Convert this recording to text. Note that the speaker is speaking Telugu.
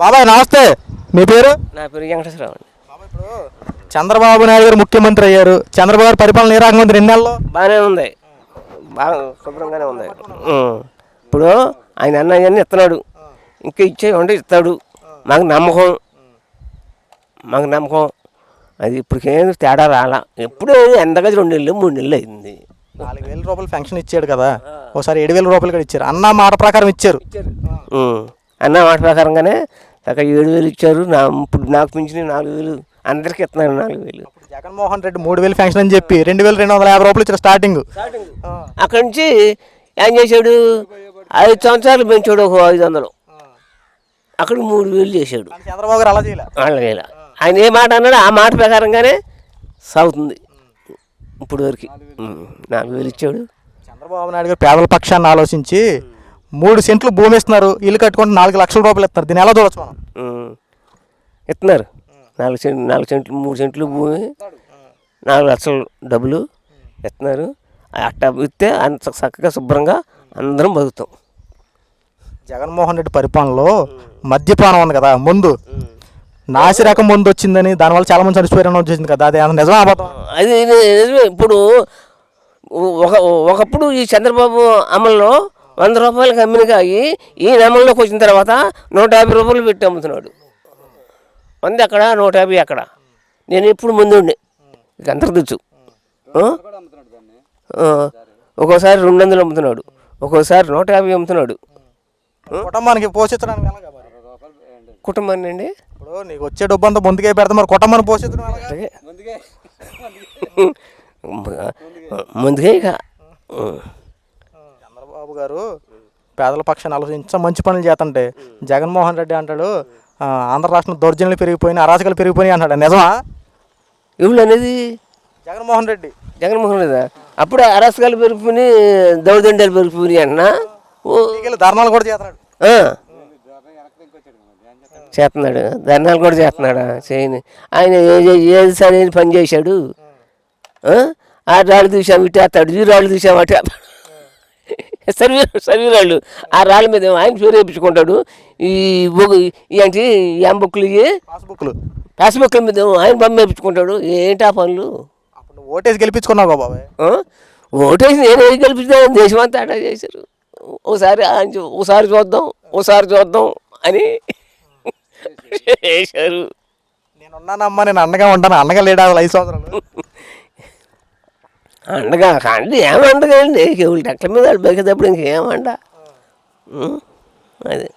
బాబాయ్ నమస్తే. మీ పేరు? నా పేరు వెంకటేశ్వరరావు. అండి చంద్రబాబు నాయుడు గారు ముఖ్యమంత్రి అయ్యారు. చంద్రబాబు గారి పరిపాలన ఏ రకంగా ఉంది? రెండు నెలల్లో? బాగానే ఉంది. బాగా శుభ్రంగానే ఉంది. ఇప్పుడు ఆయన అన్నయ్యన్ని ఇస్తున్నాడు. ఇంకా ఇచ్చే ఉంటే ఇస్తాడు. మాకు నమ్మకం. మాకు నమ్మకం. అది ఇప్పటికేం తేడా రాలా. ఎప్పుడూ ఎంతగా రెండు నెలలు మూడు నెలలు అయింది. నాలుగు వేల రూపాయలు పెన్షన్ ఇచ్చాడు కదా. ఒకసారి ఏడు వేల రూపాయలు కూడా ఇచ్చారు. అన్న మాట ప్రకారం ఇచ్చారు. అన్న మాట ప్రకారంగానే అక్కడ ఏడు వేలు ఇచ్చారు. నా ఇప్పుడు నాకు పెంచిన నాలుగు వేలు అందరికీ ఇస్తున్నాడు నాలుగు వేలు. జగన్మోహన్ రెడ్డి మూడు వేలు పెన్షన్ అని చెప్పి రెండు వేల రెండు వందల యాభై రూపాయలు ఇచ్చారు స్టార్టింగ్. అక్కడి నుంచి ఏం చేశాడు? ఐదు సంవత్సరాలు పెంచాడు ఒక ఐదు వందలు. అక్కడ మూడు వేలు చేశాడు. కానీ చంద్రబాబు గారు అలా చేయలే. ఆయన ఏ మాట అన్నాడో ఆ మాట ప్రకారంగానే సాగుతుంది. ఇప్పుడు వరకు. ఉమ్, నాలుగు వేలు ఇచ్చాడు. చంద్రబాబు నాయుడు గారు పేదల పక్షాన్ని ఆలోచించి మూడు సెంట్లు భూమి ఇస్తున్నారు ఇల్లు కట్టుకుంటే నాలుగు లక్షల రూపాయలు ఇస్తున్నారు దీన్ని ఎలా చూడొచ్చు మనం? ఇస్తున్నారు. నాలుగు సెంట్లు నాలుగు సెంట్లు మూడు సెంట్లు భూమి. నాలుగు లక్షలు డబ్బులు ఇస్తున్నారు. అట్ట ఇస్తే అంత చక్కగా శుభ్రంగా అందరం బతుకుతాం. జగన్మోహన్ రెడ్డి పరిపాలనలో మద్యపానం ఉంది కదా ముందు. నాసిరకం ముందు వచ్చిందని దానివల్ల చాలా మంది చనిపోయారని వచ్చేసింది కదా అది నిజమా అబద్ధం అది నిజమే. ఇప్పుడు ఒక ఒకప్పుడు ఈ చంద్రబాబు అమల్లో వంద రూపాయలకి అమ్మిన కాయి ఈ అమల్లోకి వచ్చిన తర్వాత నూట యాభై రూపాయలు పెట్టి అమ్ముతున్నాడు. వంద అక్కడ నూట యాభై అక్కడ. నేను ఇప్పుడు ముందుండి ఇక? ఆ. ఒక్కోసారి రెండు వందలు అమ్ముతున్నాడు. ఒక్కోసారి నూట యాభై అమ్ముతున్నాడు. కుటుంబానికి పోషించడానికి మరి? కుటుంబాన్ని అండి? ఇప్పుడు నీకు వచ్చే డబ్బు అంతా ముందుకే పెడతా మరి కుటుంబాన్ని పోషించడం? అలాగే ముందుకే. ఇక. గారు పేదల పక్షాన్ని ఆలోచించ మంచి పనులు చేస్తుంటే జగన్మోహన్ రెడ్డి అంటాడు ఆంధ్ర రాష్ట్రం దౌర్జన్యాలు పెరిగిపోయినాయి అరాచకాలు పెరిగిపోయినాయి అంటాడు. నిజమా? ఎవరు అనేది? జగన్మోహన్ రెడ్డి. జగన్మోహన్ రెడ్డి. అప్పుడు అరసకాలు పెరిగిపోయి దౌదండాలు పెరిగిపోయి అన్న ఓ. వీళ్ళు ధర్నాలు కూడా చేస్తున్నాడు. ఆ. చేస్తున్నాడు. ధర్నాలు కూడా చేస్తున్నాడా? చేయని. ఆయన ఏది సరైన పని చేశాడు? ఆ? రాళ్ళు చూసాం ఇటు వేస్తాడు ఈ రాళ్ళు చూసాం అటు. సర్వీ సర్వీ రాళ్ళు ఆ రాళ్ళ మీద ఆయన పేరు వేయించుకుంటాడు ఈ ఏంటి ఏం బుక్లు ఇవి పాస్బుక్లు. పాస్బుక్ల మీద ఆయన బొమ్మ వేయించుకుంటాడు ఏంటి ఆ పనులు? ఓటేసి గెలిపించుకున్నావు బాబాయ్? ఓటేసి నేను ఏం గెలిపిస్తే దేశం అంతా అటా చేశారు. చూ- ఓసారి చూద్దాం ఓసారి చూద్దాం అని చేశారు నేను ఉన్నానమ్మా నేను అండగా ఉంటాను. అండగా లేడా? ఐదు సంవత్సరాలు. అండగా అంటే ఏమండగా అండి ఎవరి టెక్ల మీద వాళ్ళు బెగేటప్పుడు ఇంకేమండ అది.